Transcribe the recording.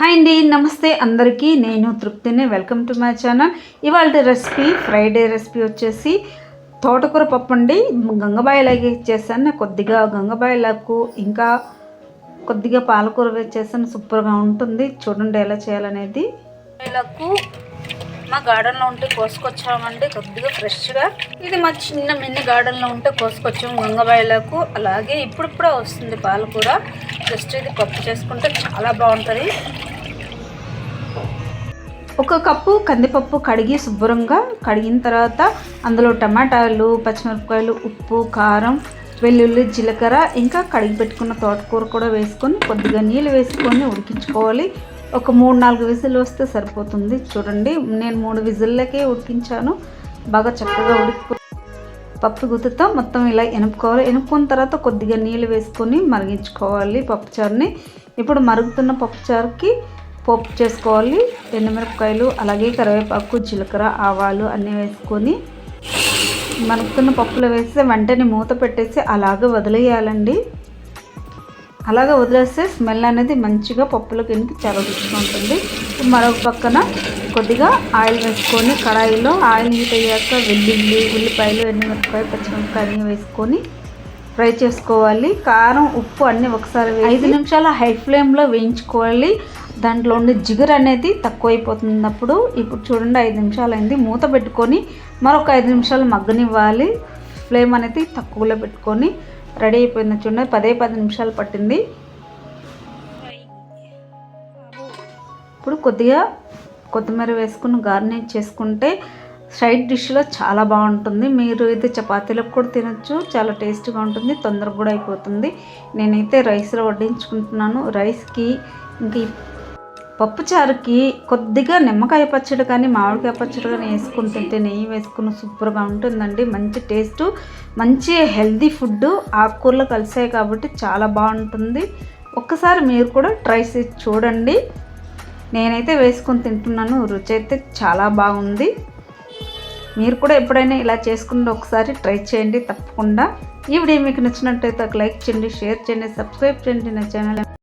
Hi అండి నమస్తే అందరికీ. నేను తృప్తిని. Welcome to my channel. ఇవాళ రెసిపీ ఫ్రైడే రెసిపీ వచ్చేసి తోటకూర పప్పు అండి. గంగబాయిలాగే చేశాను. కొద్దిగా గంగబాయిలకు ఇంకా కొద్దిగా పాలకూర వేసి సూపర్గా ఉంటుంది. చూడండి ఎలా చేయాలనేది. బాయిలకు మా గార్డెన్లో ఉంటే కోసుకొచ్చామండి. కొద్దిగా ఫ్రెష్గా. ఇది మా చిన్న మిన్ని గార్డెన్లో ఉంటే కోసుకొచ్చాము గంగబాయిలకు. అలాగే ఇప్పుడిప్పుడే వస్తుంది పాలకూర. జస్ట్ ఇది పప్పు చేసుకుంటే చాలా బాగుంటుంది. ఒక కప్పు కందిపప్పు కడిగి శుభ్రంగా కడిగిన తర్వాత అందులో టమాటాలు పచ్చిమిరపకాయలు ఉప్పు కారం వెల్లుల్లి జీలకర్ర ఇంకా కడిగి పెట్టుకున్న తోటకూర కూడా వేసుకొని కొద్దిగా నీళ్ళు వేసుకొని ఉడికించుకోవాలి. ఒక మూడు నాలుగు విజిల్ వస్తే సరిపోతుంది. చూడండి నేను మూడు విజిల్లకే ఉడికించాను. బాగా చక్కగా ఉడికి పప్పు గుత్తుతో మొత్తం ఇలా ఎనుపుకోవాలి. ఎనుపుకున్న తర్వాత కొద్దిగా నీళ్ళు వేసుకొని మరిగించుకోవాలి పప్పుచారుని. ఇప్పుడు మరుగుతున్న పప్పుచారుకి పోపు చేసుకోవాలి. ఎండుమిరపకాయలు అలాగే కరివేపాకు జీలకర్ర ఆవాలు అన్నీ వేసుకొని మరుగుతున్న పప్పులో వేస్తే వెంటనే మూత పెట్టేసి అలాగే వదిలేయాలండి. అలాగే వదిలేస్తే స్మెల్ అనేది మంచిగా పప్పులో కిందకి చాలా రుచిగా ఉంటుంది మరొక పక్కన కొద్దిగా ఆయిల్ వేసుకొని కడాయిలో ఆయిల్ హీట్ అయ్యాక వెల్లుల్లి ఉల్లిపాయలు ఎండుమిరపకాయ పచ్చిమిరపకాయ అన్నీ వేసుకొని ఫ్రై చేసుకోవాలి. కారం ఉప్పు అన్నీ ఒకసారి ఐదు నిమిషాలు హై ఫ్లేమ్లో వేయించుకోవాలి. దాంట్లో ఉండే జిగురు అనేది తక్కువైపోతున్నప్పుడు ఇప్పుడు చూడండి ఐదు నిమిషాలు అయింది మూత పెట్టుకొని మరొక ఐదు నిమిషాలు మగ్గనివ్వాలి. ఫ్లేమ్ అనేది తక్కువలో పెట్టుకొని రెడీ అయిపోయింది చూడండి. పదే పది నిమిషాలు పట్టింది. ఇప్పుడు కొద్దిగా కొత్తిమీర వేసుకుని గార్నిష్ చేసుకుంటే సైడ్ డిష్లో చాలా బాగుంటుంది. మీరు అయితే చపాతీలకు కూడా తినచ్చు. చాలా టేస్ట్గా ఉంటుంది. తొందరగా కూడా అయిపోతుంది. నేనైతే రైస్లో వడ్డించుకుంటున్నాను. రైస్కి ఇంక పప్పుచారుకి కొద్దిగా నిమ్మకాయ పచ్చడి కానీ మామిడికాయ పచ్చడి కానీ వేసుకుని తింటే నెయ్యి వేసుకుని సూపర్గా ఉంటుందండి. మంచి టేస్ట్ మంచి హెల్దీ ఫుడ్ ఆకుకూరలు కలిసాయి కాబట్టి చాలా బాగుంటుంది. ఒక్కసారి మీరు కూడా ట్రై చేసి చూడండి. నేనైతే వేసుకొని తింటున్నాను రుచి అయితే చాలా బాగుంది. మీరు కూడా ఎప్పుడైనా ఇలా చేసుకుంటే ఒకసారి ట్రై చేయండి తప్పకుండా. ఈ వీడియో మీకు నచ్చినట్టయితే ఒక లైక్ చేయండి షేర్ చేయండి సబ్స్క్రైబ్ చేయండి నా ఛానల్.